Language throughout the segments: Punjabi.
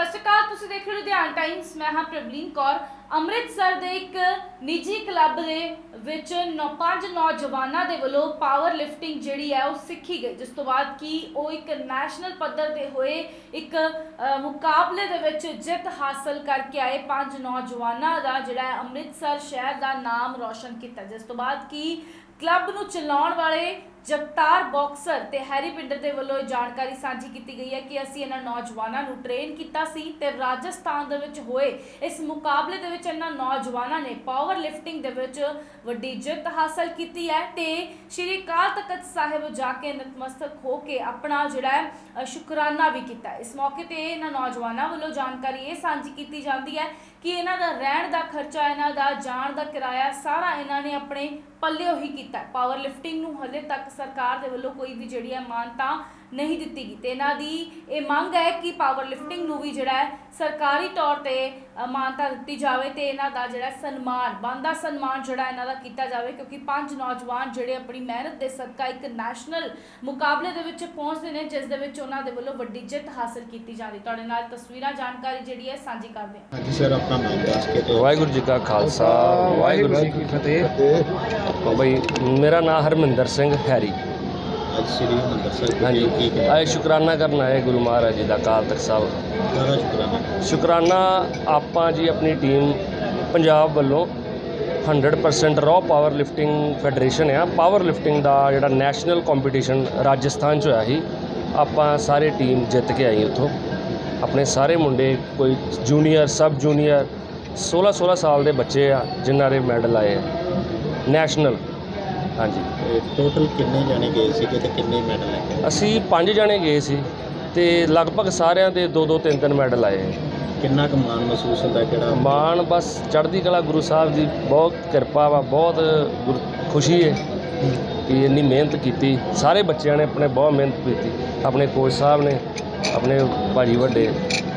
ਸਤਿ ਸ਼੍ਰੀ ਅਕਾਲ ਤੁਸੀਂ ਦੇਖ ਰਹੇ ਹੋ ਲੁਧਿਆਣਾ ਟਾਈਮਸ ਮੈਂ ਹਾਂ ਪ੍ਰਵਲੀਨ ਕੌਰ। ਅੰਮ੍ਰਿਤਸਰ ਦੇ ਇੱਕ ਨਿੱਜੀ ਕਲੱਬ ਦੇ ਵਿੱਚ ਨੌ ਪੰਜ ਨੌਜਵਾਨਾਂ ਦੇ ਵੱਲੋਂ ਪਾਵਰ ਲਿਫਟਿੰਗ ਜਿਹੜੀ ਹੈ ਉਹ ਸਿੱਖੀ ਗਈ। ਜਿਸ ਤੋਂ ਬਾਅਦ ਕਿ ਉਹ ਇੱਕ ਨੈਸ਼ਨਲ ਪੱਧਰ ਤੇ ਹੋਏ ਇੱਕ ਅ, ਮੁਕਾਬਲੇ ਦੇ ਵਿੱਚ ਜਿੱਤ ਹਾਸਲ ਕਰਕੇ ਆਏ ਪੰਜ ਨੌਜਵਾਨਾਂ ਦਾ ਜਿਹੜਾ ਹੈ ਅੰਮ੍ਰਿਤਸਰ ਸ਼ਹਿਰ ਦਾ ਨਾਮ ਰੌਸ਼ਨ ਕੀਤਾ। ਜਿਸ ਤੋਂ ਬਾਅਦ ਕਿ ਕਲੱਬ ਨੂੰ ਚਲਾਉਣ ਵਾਲੇ ਜਗਤਾਰ ਬਾਕਸਰ ਤੇ ਹੈਰੀ ਪਿੰਡਰ ਦੇ ਵੱਲੋਂ ਇਹ ਜਾਣਕਾਰੀ ਸਾਂਝੀ ਕੀਤੀ ਗਈ ਹੈ ਕਿ ਅਸੀਂ ਇਹਨਾਂ ਨੌਜਵਾਨਾਂ ਨੂੰ ਟ੍ਰੇਨ ਕੀਤਾ ਸੀ ਤੇ ਰਾਜਸਥਾਨ ਦੇ ਵਿੱਚ ਹੋਏ ਇਸ ਮੁਕਾਬਲੇ ਦੇ ਵਿੱਚ ਇਹਨਾਂ ਨੌਜਵਾਨਾਂ ਨੇ ਪਾਵਰ ਲਿਫਟਿੰਗ ਦੇ ਵਿੱਚ ਵੱਡੀ ਜਿੱਤ ਹਾਸਲ ਕੀਤੀ ਹੈ ਤੇ ਸ਼੍ਰੀ ਅਕਾਲ ਤਖਤ ਸਾਹਿਬ ਜਾ ਕੇ ਨਤਮਸਤਕ ਹੋ ਕੇ ਆਪਣਾ ਜਿਹੜਾ ਹੈ ਸ਼ੁਕਰਾਨਾ ਵੀ ਕੀਤਾ ਇਸ ਮੌਕੇ ਤੇ ਇਹਨਾਂ ਨੌਜਵਾਨਾਂ ਵੱਲੋਂ ਜਾਣਕਾਰੀ ਇਹ ਸਾਂਝੀ ਕੀਤੀ ਜਾਂਦੀ ਹੈ ਕਿ ਇਹਨਾਂ ਦਾ ਰਹਿਣ ਦਾ ਖਰਚਾ, ਇਹਨਾਂ ਦਾ ਜਾਣ ਦਾ ਕਿਰਾਇਆ ਸਾਰਾ ਇਹਨਾਂ ਨੇ ਆਪਣੇ ਪੱਲਿਓ ਹੀ ਕੀਤਾ ਪਾਵਰ ਲਿਫਟਿੰਗ ਨੂੰ ਹਲੇ ਤੱਕ ਸਰਕਾਰ ਦੇ ਵੱਲੋਂ ਕੋਈ ਵੀ ਜਿਹੜੀ ਹੈ ਮਾਨਤਾ ਨਹੀਂ ਦਿੱਤੀ ਗਈ। ਤੇ ਇਹਨਾਂ ਦੀ ਇਹ ਮੰਗ ਹੈ ਕਿ ਪਾਵਰ ਲਿਫਟਿੰਗ ਨੂੰ ਵੀ ਜਿਹੜਾ ਹੈ ਸਰਕਾਰੀ ਤੌਰ ਤੇ ਮਾਨਤਾ ਦਿੱਤੀ ਜਾਵੇ ਤੇ ਇਹਨਾਂ ਦਾ ਜਿਹੜਾ ਸਨਮਾਨ ਬੰਦਾ ਸਨਮਾਨ ਜਿਹੜਾ ਇਹਨਾਂ ਦਾ ਕੀਤਾ ਜਾਵੇ ਕਿਉਂਕਿ ਪੰਜ ਨੌਜਵਾਨ ਜਿਹੜੇ ਆਪਣੀ ਮਿਹਨਤ ਦੇ ਸਦਕਾ ਇੱਕ ਨੈਸ਼ਨਲ ਮੁਕਾਬਲੇ ਦੇ ਵਿੱਚ ਪਹੁੰਚਦੇ ਨੇ ਜਿਸ ਦੇ ਵਿੱਚ ਉਹਨਾਂ ਦੇ ਵੱਲੋਂ ਵੱਡੀ ਜਿੱਤ ਹਾਸਲ ਕੀਤੀ ਜਾਂਦੀ ਤੁਹਾਡੇ ਨਾਲ ਤਸਵੀਰਾਂ ਜਾਣਕਾਰੀ ਜਿਹੜੀ ਹੈ ਸਾਂਝੀ ਕਰਦੇ ਹਾਂ ਹਾਂਜੀ ਸਰ ਆਪਣਾ ਨਾਮ ਦੱਸ ਕੇ ਤੇ ਵਾਹਿਗੁਰੂ ਜੀ ਕਾ ਖਾਲਸਾ ਵਾਹਿਗੁਰੂ ਜੀ ਕੀ ਫਤਿਹ। ਬਈ ਮੇਰਾ ਨਾਮ ਹਰਮਿੰਦਰ ਸਿੰਘ ਹੈਰੀ। ਅੱਜ ਸ੍ਰੀ ਹਰਿਮੰਦਰ ਸਾਹਿਬ ਹਾਂਜੀ। ਕੀ ਆਏ ਸ਼ੁਕਰਾਨਾ ਕਰਨ ਆਏ ਗੁਰੂ ਮਹਾਰਾਜ ਜੀ ਦਾ ਅਕਾਲ ਤਖਤ ਸਾਹਿਬ। ਸ਼ੁਕਰਾਨਾ। ਸ਼ੁਕਰਾਨਾ ਆਪਾਂ ਜੀ ਆਪਣੀ ਟੀਮ ਪੰਜਾਬ ਵੱਲੋਂ 100% ਰॉ ਪਾਵਰ ਲਿਫਟਿੰਗ ਫੈਡਰੇਸ਼ਨ ਆ। ਪਾਵਰ ਲਿਫਟਿੰਗ ਦਾ ਜਿਹੜਾ ਨੈਸ਼ਨਲ ਕੰਪੀਟੀਸ਼ਨ ਰਾਜਸਥਾਨ ਚ ਹੋਇਆ ਸੀ ਆਪਾਂ ਸਾਰੇ ਟੀਮ ਜਿੱਤ ਕੇ ਆਈ ਉੱਥੋਂ। ਆਪਣੇ ਸਾਰੇ ਮੁੰਡੇ ਕੋਈ ਜੂਨੀਅਰ ਸਬ ਜੂਨੀਅਰ 16 16 ਸਾਲ ਦੇ ਬੱਚੇ ਆ ਜਿਨ੍ਹਾਂ ਦੇ ਮੈਡਲ ਆਏ ਆ। ਨੈਸ਼ਨਲ ਹਾਂਜੀ। ਟੋਟਲ ਕਿੰਨੇ ਜਾਣੇ ਗਏ ਸੀਗੇ ਤੇ ਕਿੰਨੇ ਮੈਡਲ ਲੈ ਕੇ? ਅਸੀਂ ਪੰਜ ਜਣੇ ਗਏ ਸੀ ਤੇ ਲਗਭਗ ਸਾਰਿਆਂ ਦੇ ਦੋ ਦੋ ਤਿੰਨ ਤਿੰਨ ਮੈਡਲ ਆਏ। ਕਿੰਨਾ ਕੁ ਮਾਣ ਮਹਿਸੂਸ ਹੁੰਦਾ ਕਿਹੜਾ? ਮਾਣ ਬਸ ਚੜ੍ਹਦੀ ਕਲਾ ਗੁਰੂ ਸਾਹਿਬ ਦੀ ਬਹੁਤ ਕਿਰਪਾ ਵਾ ਬਹੁਤ ਖੁਸ਼ੀ ਹੈ ਕਿ ਇੰਨੀ ਮਿਹਨਤ ਕੀਤੀ। ਸਾਰੇ ਬੱਚਿਆਂ ਨੇ ਆਪਣੇ ਬਹੁਤ ਮਿਹਨਤ ਕੀਤੀ। ਆਪਣੇ ਕੋਚ ਸਾਹਿਬ ਨੇ ਆਪਣੇ ਭਾਜੀ ਵੱਡੇ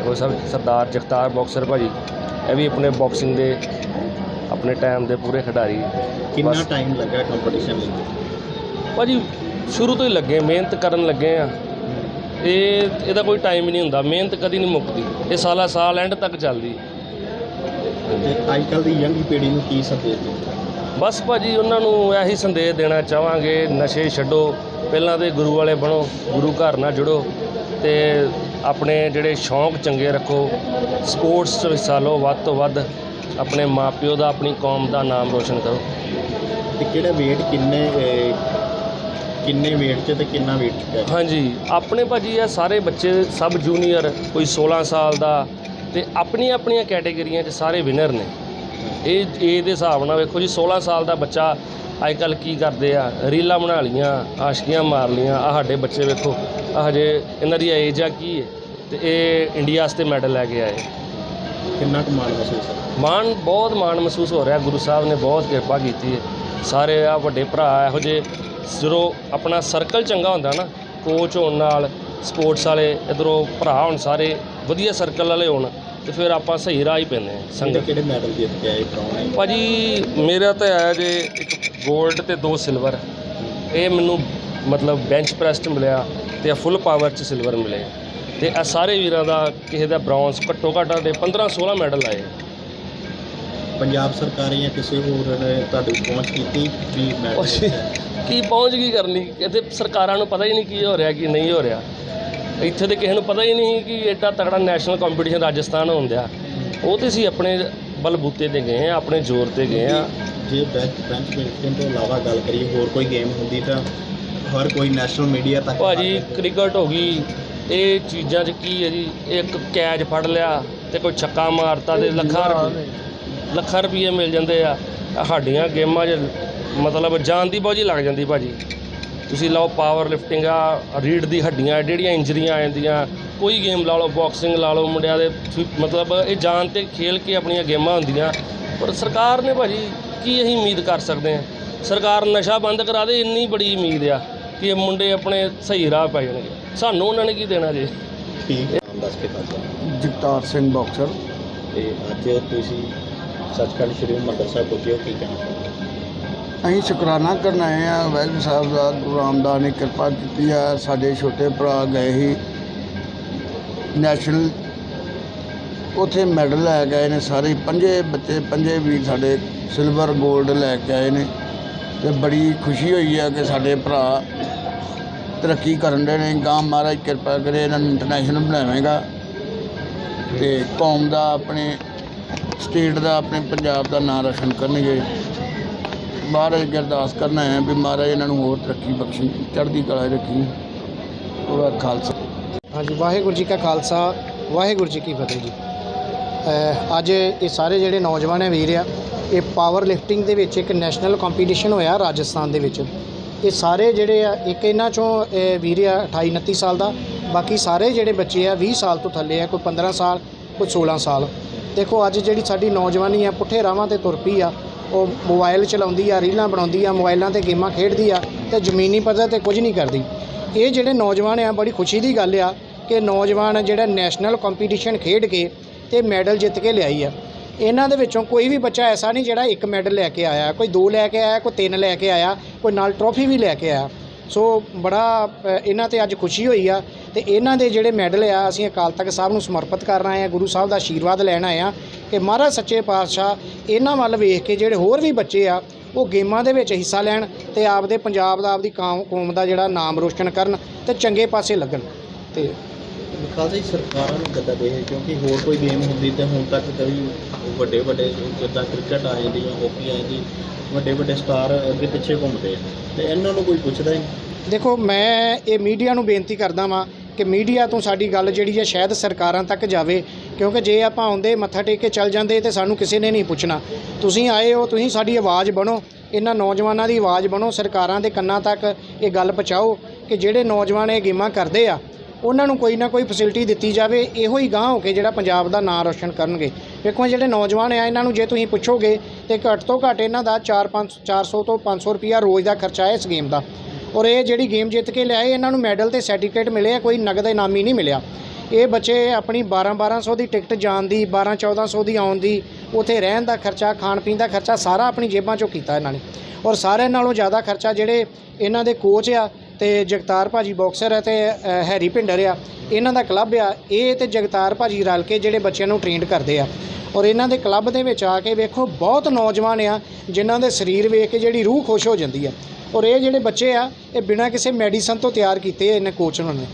ਉਹ ਸਭ ਸਰਦਾਰ ਜਗਤਾਰ ਬਾਕਸਰ ਭਾਜੀ ਇਹ ਵੀ ਆਪਣੇ ਬਾਕਸਿੰਗ ਦੇ ਆਪਣੇ ਟਾਈਮ ਦੇ ਪੂਰੇ ਖਿਡਾਰੀ। ਕਿੰਨਾ ਬਸ। ਟਾਈਮ ਲੱਗਾ ਕੰਪੀਟੀਸ਼ਨ ਲਈ ਭਾਜੀ ਸ਼ੁਰੂ ਤੋਂ ਹੀ ਲੱਗੇ ਮਿਹਨਤ ਕਰਨ ਲੱਗੇ ਆ। ਇਹ ਇਹਦਾ ਕੋਈ ਟਾਈਮ ਹੀ ਨਹੀਂ ਹੁੰਦਾ ਮਿਹਨਤ ਕਦੀ ਨਹੀਂ ਮੁੱਕਦੀ। ਇਹ ਸਾਲਾ ਸਾਲ ਐਂਡ ਤੱਕ ਚੱਲਦੀ। ਤੇ ਅੱਜ ਕੱਲ ਦੀ ਯੰਗ ਪੀੜ੍ਹੀ ਨੂੰ ਕੀ ਸੰਦੇਸ਼ ਦਿੰਦੇ ਬਸ ਭਾਜੀ ਉਹਨਾਂ ਨੂੰ ਇਹੀ ਸੰਦੇਸ਼ ਦੇਣਾ ਚਾਹਾਂਗੇ ਨਸ਼ੇ ਛੱਡੋ ਪਹਿਲਾਂ ਤੇ ਗੁਰੂ ਵਾਲੇ ਬਣੋ ਗੁਰੂ ਘਰ ਨਾਲ ਜੁੜੋ ਤੇ ਆਪਣੇ ਜਿਹੜੇ ਸ਼ੌਂਕ ਚੰਗੇ ਰੱਖੋ ਸਪੋਰਟਸ 'ਚ ਹਿੱਸਾ ਲਓ ਵੱਧ ਤੋਂ ਵੱਧ। ਆਪਣੇ ਮਾਪਿਓ ਦਾ ਆਪਣੀ ਕੌਮ ਦਾ ਨਾਮ ਰੋਸ਼ਨ ਕਰੋ। ਤੇ ਕਿਹੜਾ weight ਕਿੰਨੇ ਅਹ, ਕਿੰਨੇ weight 'ਚ ਤੇ ਕਿੰਨਾ weight ਚੁੱਕਿਆ ਹੈ? ਹਾਂਜੀ ਆਪਣੇ ਭਾਜੀ ਇਹ ਸਾਰੇ ਬੱਚੇ ਸਬ ਜੂਨੀਅਰ ਕੋਈ 16 ਸਾਲ ਦਾ ਤੇ ਆਪਣੀਆਂ ਆਪਣੀਆਂ ਕੈਟਾਗਰੀਆਂ 'ਚ ਸਾਰੇ ਵਿਨਰ ਨੇ। ਇਹ ਏਜ ਦੇ ਹਿਸਾਬ ਨਾਲ ਵੇਖੋ ਜੀ 16 ਸਾਲ ਦਾ ਬੱਚਾ ਅੱਜ ਕੱਲ ਕੀ ਕਰਦੇ ਆ? ਰੀਲਾਂ ਬਣਾ ਲੀਆਂ ਆਸ਼ਕੀਆਂ ਮਾਰ ਲੀਆਂ ਆ ਸਾਡੇ ਬੱਚੇ ਵੇਖੋ ਆ ਹਜੇ ਇਹਨਾਂ ਦੀ ਏਜ ਆ ਕੀ ਹੈ ਤੇ ਇਹ ਇੰਡੀਆ ਵਾਸਤੇ ਮੈਡਲ ਲੈ ਕੇ ਆਏ। ਕਿੰਨਾ ਕੁ ਮਾਣ ਮਹਿਸੂਸ ਹੈ ਮਾਣ ਬਹੁਤ ਮਾਣ ਮਹਿਸੂਸ ਹੋ ਰਿਹਾ। ਗੁਰੂ ਸਾਹਿਬ ਨੇ ਬਹੁਤ ਕਿਰਪਾ ਕੀਤੀ ਹੈ ਸਾਰੇ ਆ ਵੱਡੇ ਭਰਾ ਇਹੋ ਜਿਹੇ ਜਦੋਂ ਆਪਣਾ ਸਰਕਲ ਚੰਗਾ ਹੁੰਦਾ ਨਾ ਕੋਚ ਹੋਣ ਨਾਲ ਸਪੋਰਟਸ ਵਾਲੇ ਇਧਰੋਂ ਭਰਾ ਹੋਣ ਸਾਰੇ ਵਧੀਆ ਸਰਕਲ ਵਾਲੇ ਹੋਣ ਤੇ ਫਿਰ ਆਪਾਂ ਸਹੀ ਰਾਹ ਹੀ ਪੈਂਦੇ ਹਾਂ ਸੰਗਤ। ਕਿਹੜੇ ਮੈਡਲ ਜਿੱਤ ਕੇ ਆਏ ਪ੍ਰਾਉਣ? ਭਾਜੀ ਮੇਰਾ ਤਾਂ ਆਇਆ ਜੇ ਇੱਕ 골ਡ ਤੇ ਦੋ ਸਿਲਵਰ ਇਹ ਮੈਨੂੰ ਮਤਲਬ ਬੈਂਚ ਪ੍ਰੈਸ 'ਚ ਮਿਲਿਆ ਤੇ ਫੁੱਲ ਪਾਵਰ 'ਚ ਸਿਲਵਰ ਮਿਲੇ। ਤੇ ਇਹ ਸਾਰੇ ਵੀਰਾਂ ਦਾ ਕਿਸੇ ਦਾ ਬ੍ਰੌਂਜ਼ ਘੱਟੋ ਘੱਟ ਦੇ 15 16 ਮੈਡਲ ਆਏ। ਪੰਜਾਬ ਸਰਕਾਰ ਜਾਂ ਕਿਸੇ ਹੋਰ ਨੇ ਤੁਹਾਡੀ ਪਹੁੰਚ ਕੀਤੀ ਵੀ ਮੈਡਲ ਕੀ ਪਹੁੰਚ ਕੀ ਕਰਨੀ? ਇੱਥੇ ਸਰਕਾਰਾਂ ਨੂੰ ਪਤਾ ਹੀ ਨਹੀਂ ਕੀ ਹੋ ਰਿਹਾ ਕੀ ਨਹੀਂ ਹੋ ਰਿਹਾ। ਇੱਥੇ ਤੇ ਕਿਸੇ ਨੂੰ ਪਤਾ ਹੀ ਨਹੀਂ ਕਿ ਐਡਾ ਤਕੜਾ ਨੈਸ਼ਨਲ ਕੰਪੀਟੀਸ਼ਨ ਰਾਜਸਥਾਨ ਹੁੰਦਿਆ ਉਹ ਤੇ ਸੀ ਆਪਣੇ ਬਲਬੂਤੇ ਤੇ ਗਏ ਆ ਆਪਣੇ ਜ਼ੋਰ ਤੇ ਗਏ ਆ ਜੇ ਬੈਂਚ ਬੈਂਚ ਮਿਲਟਨ ਤੋਂ ਇਲਾਵਾ ਗੱਲ ਕਰੀਏ ਹੋਰ ਕੋਈ ਗੇਮ ਹੁੰਦੀ ਤਾਂ ਹਰ ਕੋਈ ਨੈਸ਼ਨਲ ਮੀਡੀਆ ਤੱਕ ਭਾਜੀ ਕ੍ਰਿਕਟ ਹੋ ਗਈ ਇਹ ਚੀਜ਼ਾਂ 'ਚ ਕੀ ਹੈ ਜੀ? ਇੱਕ ਕੈਚ ਫੜ ਲਿਆ ਤੇ ਕੋਈ ਛੱਕਾ ਮਾਰਤਾ ਤੇ ਲੱਖਾਂ ਰੁਪਏ ਲੱਖਾਂ ਰੁਪਏ ਮਿਲ ਜਾਂਦੇ ਆ। ਆਹ ਸਾਡੀਆਂ ਗੇਮਾਂ 'ਚ ਮਤਲਬ ਜਾਨ ਦੀ ਬੋਝੀ ਲੱਗ ਜਾਂਦੀ ਭਾਜੀ। ਤੁਸੀਂ ਲਾਓ ਪਾਵਰ ਲਿਫਟਿੰਗ ਆ ਰੀੜ ਦੀ ਹੱਡੀਆਂ ਜਿਹੜੀਆਂ ਇੰਜਰੀਆਂ ਆ ਜਾਂਦੀਆਂ ਕੋਈ ਗੇਮ ਲਾ ਲਓ ਬਾਕਸਿੰਗ ਲਾ ਲਓ ਮੁੰਡਿਆਂ ਦੇ ਮਤਲਬ ਇਹ ਜਾਨ ਤੇ ਖੇਲ ਕੇ ਆਪਣੀਆਂ ਗੇਮਾਂ ਹੁੰਦੀਆਂ। ਪਰ ਸਰਕਾਰ ਨੇ ਭਾਜੀ ਕੀ ਅਸੀਂ ਉਮੀਦ ਕਰ ਸਕਦੇ ਹਾਂ? ਸਰਕਾਰ ਨਸ਼ਾ ਬੰਦ ਕਰਾ ਦੇ ਇੰਨੀ ਬੜੀ ਉਮੀਦ ਆ। ਕਿ ਇਹ ਮੁੰਡੇ ਆਪਣੇ ਸਹੀ ਰਾਹ ਪੈ ਜਾਣਗੇ। ਸਾਨੂੰ ਉਹਨਾਂ ਨੇ ਕੀ ਦੇਣਾ ਜੀ? ਠੀਕ। ਨਾਮ ਦੱਸ ਕੇ ਦੱਸ। ਜਗਤਾਰ ਸਿੰਘ ਬਾਕਸਰ। ਤੇ ਅੱਜ ਤੁਸੀਂ ਸੱਚਖੰਡ ਸ਼੍ਰੀ ਹਰਿਮੰਦਰ ਸਾਹਿਬ ਪੁੱਜੇ ਹੋ ਕੀ ਕਹਿਣਾ ਹੋ? ਅਸੀਂ ਸ਼ੁਕਰਾਨਾ ਕਰਨ ਆਏ ਆ ਵੈਦ ਸਾਹਿਬ ਦਾ ਗੁਰੂ ਰਾਮਦਾਸ ਨੇ ਕਿਰਪਾ ਕੀਤੀ ਆ ਸਾਡੇ ਛੋਟੇ ਭਰਾ ਗਏ ਸੀ। ਨੈਸ਼ਨਲ ਉੱਥੇ ਮੈਡਲ ਲੈ ਕੇ ਆਏ ਨੇ ਸਾਰੇ ਪੰਜੇ ਬੱਚੇ ਪੰਜੇ ਵੀ ਸਾਡੇ ਸਿਲਵਰ 골ਡ ਲੈ ਕੇ ਆਏ ਨੇ। ਤੇ ਬੜੀ ਖੁਸ਼ੀ ਹੋਈ ਆ ਕਿ ਸਾਡੇ ਭਰਾ ਤਰੱਕੀ ਕਰਨ ਦੇ ਨੇ। ਗਾਂ ਮਹਾਰਾਜ ਕਿਰਪਾ ਕਰੇ, ਇਹਨਾਂ ਨੂੰ ਇੰਟਰਨੈਸ਼ਨਲ ਬਣਾਵੇਗਾ। ਤੇ ਕੌਮ ਦਾ ਆਪਣੇ ਸਟੇਟ ਦਾ ਆਪਣੇ ਪੰਜਾਬ ਦਾ ਨਾਂ ਰੋਸ਼ਨ ਕਰਨਗੇ। ਮਹਾਰਾਜ ਅੱਗੇ ਅਰਦਾਸ ਕਰਨਾ ਹੈ ਵੀ ਮਹਾਰਾਜ ਇਹਨਾਂ ਨੂੰ ਹੋਰ ਤਰੱਕੀ ਬਖਸ਼ੀ, ਚੜ੍ਹਦੀ ਕਲਾ ਰੱਖੀ। ਉਹਦਾ ਖਾਲਸਾ। ਹਾਂਜੀ, ਵਾਹਿਗੁਰੂ ਜੀ ਕਾ ਖਾਲਸਾ, ਵਾਹਿਗੁਰੂ ਜੀ ਕੀ ਫਤਿਹ ਜੀ। ਅੱਜ ਇਹ ਸਾਰੇ ਜਿਹੜੇ ਨੌਜਵਾਨ ਹੈ ਵੀਰ ਆ, ਇਹ ਪਾਵਰ ਲਿਫਟਿੰਗ ਦੇ ਵਿੱਚ ਇੱਕ ਨੈਸ਼ਨਲ ਕੰਪੀਟੀਸ਼ਨ ਹੋਇਆ ਰਾਜਸਥਾਨ ਦੇ ਵਿੱਚ। ਇਹ ਸਾਰੇ ਜਿਹੜੇ ਆ, ਇੱਕ ਇਹਨਾਂ ਚੋਂ ਵੀਰ ਆ 28 29 ਸਾਲ ਦਾ, ਬਾਕੀ ਸਾਰੇ ਜਿਹੜੇ ਬੱਚੇ ਆ 20 ਸਾਲ ਤੋਂ ਥੱਲੇ ਆ, ਕੋਈ 15 ਸਾਲ, ਕੋਈ 16 ਸਾਲ। ਦੇਖੋ, ਅੱਜ ਜਿਹੜੀ ਸਾਡੀ ਨੌਜਵਾਨੀ ਆ, ਪੁੱਠੇ ਰਾਵਾਂ ਤੇ ਤੁਰ ਪਈ ਆ, ਉਹ ਮੋਬਾਈਲ ਚਲਾਉਂਦੀ ਆ, ਰੀਲਾਂ ਬਣਾਉਂਦੀ ਆ ਮੋਬਾਈਲਾਂ ਤੇ ਗੇਮਾਂ ਖੇਡਦੀ ਆ, ਤੇ ਜ਼ਮੀਨੀ ਪੱਧਰ ਤੇ ਕੁਝ ਨਹੀਂ ਕਰਦੀ। ਇਹ ਜਿਹੜੇ ਨੌਜਵਾਨ ਆ, ਬੜੀ ਖੁਸ਼ੀ ਦੀ ਗੱਲ ਆ ਕਿ ਨੌਜਵਾਨ ਜਿਹੜਾ ਨੈਸ਼ਨਲ ਕੰਪੀਟੀਸ਼ਨ ਖੇਡ ਕੇ ਤੇ ਮੈਡਲ ਜਿੱਤ ਕੇ ਲਿਆਈ ਆ। ਇਹਨਾਂ ਦੇ ਵਿੱਚੋਂ ਕੋਈ ਵੀ ਬੱਚਾ ਐਸਾ ਨਹੀਂ ਜਿਹੜਾ ਇੱਕ ਮੈਡਲ ਲੈ ਕੇ ਆਇਆ। ਕੋਈ ਦੋ ਲੈ ਕੇ ਆਇਆ, ਕੋਈ ਤਿੰਨ ਲੈ ਕੇ ਆਇਆ, ਕੋਈ ਨਾਲ ਟਰੋਫੀ ਵੀ ਲੈ ਕੇ ਆਇਆ। ਸੋ ਬੜਾ ਇਹਨਾਂ ਤੇ ਅੱਜ ਖੁਸ਼ੀ ਹੋਈ ਆ ਤੇ ਇਹਨਾਂ ਦੇ ਜਿਹੜੇ ਮੈਡਲ ਆ, ਅਸੀਂ ਅਕਾਲ ਤਖਤ ਸਾਹਿਬ ਨੂੰ ਸਮਰਪਿਤ ਕਰਨ ਆਏ ਆ ਗੁਰੂ ਸਾਹਿਬ ਦਾ ਆਸ਼ੀਰਵਾਦ ਲੈਣ ਆਏ ਆ ਕਿ ਮਹਾਰਾਜ ਸੱਚੇ ਪਾਤਸ਼ਾਹ ਇਹਨਾਂ ਵੱਲ ਵੇਖ ਕੇ ਜਿਹੜੇ ਹੋਰ ਵੀ ਬੱਚੇ ਆ, ਉਹ ਗੇਮਾਂ ਦੇ ਵਿੱਚ ਹਿੱਸਾ ਲੈਣ ਤੇ ਆਪਦੇ ਪੰਜਾਬ ਦਾ, ਆਪਦੀ ਕੌਮ ਕੌਮ ਦਾ ਜਿਹੜਾ ਨਾਮ ਰੋਸ਼ਨ ਕਰਨ ਤੇ ਚੰਗੇ ਪਾਸੇ ਲੱਗਣ ਤੇ ਖਾਲਸਾ ਜੀ ਸਰਕਾਰਾਂ ਨੂੰ ਕਿੱਦਾਂ ਦੇ ਕਿਉਂਕਿ ਹੋਰ ਕੋਈ ਗੇਮ ਹੁੰਦੀ ਤੇ ਹੁਣ ਤੱਕ ਕਈ ਵੱਡੇ ਵੱਡੇ ਜਿੱਦਾਂ ਕ੍ਰਿਕਟ ਆ ਜਾਂਦੀ ਜਾਂ ਹਾਕੀ ਆ ਜਾਂਦੀ, ਵੱਡੇ ਵੱਡੇ ਸਟਾਰ ਅੱਗੇ ਪਿੱਛੇ ਘੁੰਮਦੇ ਆ। ਤੇ ਇਹਨਾਂ ਨੂੰ ਕੋਈ ਪੁੱਛਦਾ ਹੀ ਨਹੀਂ। ਦੇਖੋ, ਮੈਂ ਇਹ ਮੀਡੀਆ ਨੂੰ ਬੇਨਤੀ ਕਰਦਾ ਵਾਂ ਕਿ ਮੀਡੀਆ ਤੋਂ ਸਾਡੀ ਗੱਲ ਜਿਹੜੀ ਹੈ ਸ਼ਾਇਦ ਸਰਕਾਰਾਂ ਤੱਕ ਜਾਵੇ, ਕਿਉਂਕਿ ਜੇ ਆਪਾਂ ਆਉਂਦੇ ਮੱਥਾ ਟੇਕ ਕੇ ਚੱਲ ਜਾਂਦੇ ਤੇ ਸਾਨੂੰ ਕਿਸੇ ਨੇ ਨਹੀਂ ਪੁੱਛਣਾ। ਤੁਸੀਂ ਆਏ ਹੋ, ਤੁਸੀਂ ਸਾਡੀ ਆਵਾਜ਼ ਬਣੋ, ਇਹਨਾਂ ਨੌਜਵਾਨਾਂ ਦੀ ਆਵਾਜ਼ ਬਣੋ, ਸਰਕਾਰਾਂ ਦੇ ਕੰਨਾਂ ਤੱਕ ਇਹ ਗੱਲ ਪਹੁੰਚਾਓ ਕਿ ਜਿਹੜੇ ਨੌਜਵਾਨ ਇਹ ਗੇਮਾਂ ਕਰਦੇ ਆ ਉਹਨਾਂ ਨੂੰ ਕੋਈ ਨਾ ਕੋਈ ਫੈਸਿਲਿਟੀ ਦਿੱਤੀ ਜਾਵੇ, ਇਹੋ ਹੀ ਗਾਂਹ ਹੋ ਕੇ ਜਿਹੜਾ ਪੰਜਾਬ ਦਾ ਨਾਂ ਰੋਸ਼ਨ ਕਰਨਗੇ। ਵੇਖੋ ਜਿਹੜੇ ਨੌਜਵਾਨ ਆ, ਇਹਨਾਂ ਨੂੰ ਜੇ ਤੁਸੀਂ ਪੁੱਛੋਗੇ ਤੇ ਘੱਟ ਤੋਂ ਘੱਟ ਇਹਨਾਂ ਦਾ 4-5 400 ਤੋਂ 500 ਰੁਪਿਆ ਰੋਜ਼ ਦਾ ਖਰਚਾ ਹੈ ਇਸ ਗੇਮ ਦਾ। ਔਰ ਇਹ ਜਿਹੜੀ ਗੇਮ ਜਿੱਤ ਕੇ ਲਿਆਏ, ਇਹਨਾਂ ਨੂੰ ਮੈਡਲ ਤੇ ਸਰਟੀਫਿਕੇਟ ਮਿਲੇ ਆ, ਕੋਈ ਨਗਦ ਇਨਾਮੀ ਨਹੀਂ ਮਿਲਿਆ। ਇਹ ਬੱਚੇ ਆਪਣੀ 12 1200 ਦੀ ਟਿਕਟ ਜਾਣ ਦੀ 12 1400 ਦੀ ਆਉਣ ਦੀ, ਉੱਥੇ ਰਹਿਣ ਦਾ ਖਰਚਾ, ਖਾਣ ਪੀਣ ਦਾ ਖਰਚਾ ਸਾਰਾ ਆਪਣੀ ਜੇਬਾਂ ਚੋਂ ਕੀਤਾ ਇਹਨਾਂ ਨੇ। ਔਰ ਸਾਰਿਆਂ ਨਾਲੋਂ ਜ਼ਿਆਦਾ ਖਰਚਾ ਜਿਹੜੇ ਇਹਨਾਂ ਦੇ ਕੋਚ ਆ ਤੇ ਜਗਤਾਰ ਭਾਜੀ ਬਾਕਸਰ ਹੈ ਤੇ ਅ, ਹੈਰੀ ਭਿੰਡਰ ਆ ਇਹਨਾਂ ਦਾ ਕਲੱਬ ਆ। ਇਹ ਤੇ ਜਗਤਾਰ ਭਾਜੀ ਰਲ ਕੇ ਜਿਹੜੇ ਬੱਚਿਆਂ ਨੂੰ ਟ੍ਰੇਨਡ ਕਰਦੇ ਆ। ਔਰ ਇਹਨਾਂ ਦੇ ਕਲੱਬ ਦੇ ਵਿੱਚ ਆ ਕੇ ਵੇਖੋ ਬਹੁਤ ਨੌਜਵਾਨ ਆ ਜਿਨ੍ਹਾਂ ਦੇ ਸਰੀਰ ਵੇਖ ਕੇ ਜਿਹੜੀ ਰੂਹ ਖੁਸ਼ ਹੋ ਜਾਂਦੀ ਆ। ਔਰ ਇਹ ਜਿਹੜੇ ਬੱਚੇ ਆ ਇਹ ਬਿਨਾਂ ਕਿਸੇ ਮੈਡੀਸਨ ਤੋਂ ਤਿਆਰ ਕੀਤੇ ਆ ਇਹਨਾਂ ਕੋਚ ਉਹਨਾਂ ਨੇ।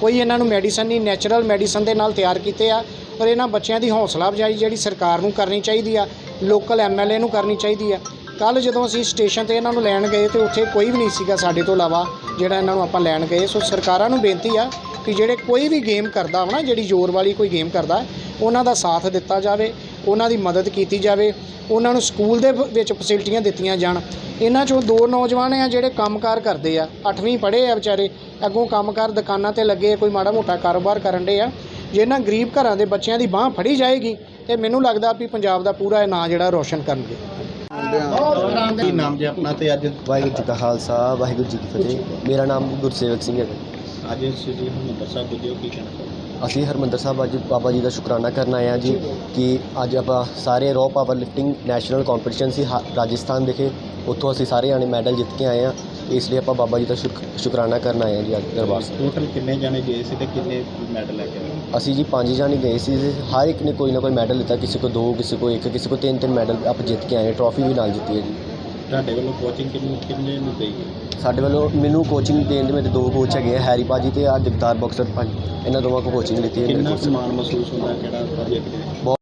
ਕੋਈ ਇਹਨਾਂ ਨੂੰ ਮੈਡੀਸਨ ਨਹੀਂ ਨੈਚੁਰਲ ਮੈਡੀਸਨ ਦੇ ਨਾਲ ਤਿਆਰ ਕੀਤੇ ਆ। ਔਰ ਇਹਨਾਂ ਬੱਚਿਆਂ ਦੀ ਹੌਸਲਾ ਅਫਜ਼ਾਈ ਜਿਹੜੀ ਸਰਕਾਰ ਨੂੰ ਕਰਨੀ ਚਾਹੀਦੀ ਆ ਲੋਕਲ ਐਮਐਲਏ ਨੂੰ ਕਰਨੀ ਚਾਹੀਦੀ ਆ। ਕੱਲ ਜਦੋਂ ਅਸੀਂ ਸਟੇਸ਼ਨ ਤੇ ਇਹਨਾਂ ਨੂੰ ਲੈਣ ਗਏ ਤੇ ਉੱਥੇ ਕੋਈ ਵੀ ਨਹੀਂ ਸੀਗਾ ਸਾਡੇ ਤੋਂ ਇਲਾਵਾ, ਜਿਹੜਾ ਇਹਨਾਂ ਨੂੰ ਆਪਾਂ ਲੈਣ ਗਏ। ਸੋ ਸਰਕਾਰਾਂ ਨੂੰ ਬੇਨਤੀ ਆ ਕਿ ਜਿਹੜੇ ਕੋਈ ਵੀ ਗੇਮ ਕਰਦਾ ਹੋਣਾ ਜਿਹੜੀ ਜ਼ੋਰ ਵਾਲੀ ਕੋਈ ਗੇਮ ਕਰਦਾ, ਉਹਨਾਂ ਦਾ ਸਾਥ ਦਿੱਤਾ ਜਾਵੇ, ਉਹਨਾਂ ਦੀ ਮਦਦ ਕੀਤੀ ਜਾਵੇ, ਉਹਨਾਂ ਨੂੰ ਸਕੂਲ ਦੇ ਵਿੱਚ ਫੈਸਿਲਿਟੀਆਂ ਦਿੱਤੀਆਂ ਜਾਣ। ਇਹਨਾਂ ਚੋਂ ਦੋ ਨੌਜਵਾਨ ਆ ਜਿਹੜੇ ਕੰਮਕਾਰ ਕਰਦੇ ਆ। 8ਵੀਂ ਪੜ੍ਹੇ ਆ ਵਿਚਾਰੇ, ਅੱਗੋਂ ਕੰਮਕਾਰ ਦੁਕਾਨਾਂ ਤੇ ਲੱਗੇ ਕੋਈ ਮਾੜਾ ਮੋਟਾ ਕਾਰੋਬਾਰ ਕਰਨ ਦੇ ਆ। ਜੇ ਗਰੀਬ ਘਰਾਂ ਦੇ ਬੱਚਿਆਂ ਦੀ ਬਾਹ ਫੜੀ ਜਾਏਗੀ ਤੇ ਮੈਨੂੰ ਲੱਗਦਾ ਵੀ ਪੰਜਾਬ ਦਾ ਪੂਰਾ ਇਹ ਨਾਂ ਜਿਹੜਾ ਰੋਸ਼ਨ ਕਰਨਗੇ। ਕੀ ਨਾਮ ਜੇ ਆਪਣਾ ਤੇ ਅੱਜ ਵਾਹਿਗੁਰੂ ਜੀ ਕਾ ਖਾਲਸਾ ਵਾਹਿਗੁਰੂ ਜੀ ਕੀ ਫਤਿਹ। ਮੇਰਾ ਨਾਮ ਗੁਰਸੇਵਕ ਸਿੰਘ ਹੈ। ਅੱਜ ਸ੍ਰੀ ਹਰਿਮੰਦਰ ਸਾਹਿਬ ਪੁੱਜੇ ਹੋ ਕੀ ਕਹਿਣਾ ਚਾਹੋਗੇ? ਅਸੀਂ ਹਰਮੰਦਰ ਸਾਹਿਬ ਅੱਜ ਬਾਬਾ ਜੀ ਦਾ ਸ਼ੁਕਰਾਨਾ ਕਰਨ ਆਏ ਹਾਂ ਜੀ ਕਿ ਅੱਜ ਆਪਾਂ ਸਾਰੇ raw power lifting national competition ਸੀ ਹਾ- ਰਾਜਸਥਾਨ ਵਿਖੇ। ਉੱਥੋਂ ਅਸੀਂ ਸਾਰੇ ਜਾਣੇ ਮੈਡਲ ਜਿੱਤ ਕੇ ਆਏ ਹਾਂ। ਇਸ ਲਈ ਆਪਾਂ ਬਾਬਾ ਜੀ ਦਾ ਸ਼ੁਕ- ਸ਼ੁਕਰਾਨਾ ਕਰਨ ਆਏ ਹਾਂ ਜੀ ਅੱਜ ਦਰਬਾਰ ਸਾਹਿਬ। ਟੋਟਲ ਕਿੰਨੇ ਜਾਣੇ ਗਏ ਸੀ ਤੇ ਕਿੰਨੇ ਮੈਡਲ ਲੈ ਕੇ ਆਏ? ਅਸੀਂ ਜੀ ਪੰਜ ਜਾਣੇ ਗਏ ਸੀ ਹਰ ਇੱਕ ਨੇ ਕੋਈ ਨਾ ਕੋਈ ਮੈਡਲ ਲਿੱਤਾ ਕਿਸੇ ਕੋ ਦੋ ਕਿਸੇ ਕੋ ਇੱਕ ਕਿਸੇ ਕੋ ਤਿੰਨ ਤਿੰਨ ਮੈਡਲ ਆਪਾਂ ਜਿੱਤ ਕੇ ਆਏ ਟਰੋਫੀ ਵੀ ਨਾਲ ਜਿੱਤੀ ਹੈ ਜੀ। ਤੁਹਾਡੇ ਵੱਲੋਂ ਕੋਚਿੰਗ ਕਿੰਨੇ ਕਿੰਨੇ ਨੂੰ ਦੇਈ ਸਾਡੇ ਵੱਲੋਂ ਮੈਨੂੰ ਕੋਚਿੰਗ ਦੇਣ ਦੇ ਮੇਰੇ ਦੋ ਕੋਚ ਹੈਗੇ ਆ ਹੈਰੀ ਭਾਜੀ ਤੇ ਆ ਜਗਤਾਰ ਬਾਕਸਰ ਭਾਜੀ। ਇਹਨਾਂ ਦੋਵਾਂ ਕੋ ਕੋਚਿੰਗ ਲਿੱਤੀ ਹੈ ਮੇਰੇ ਕਿੰਨਾ ਕੋਲ। ਸਮਾਨ ਮਹਿਸੂਸ ਹੁੰਦਾ ਕਿਹੜਾ ਜਿੱਤ ਗਏ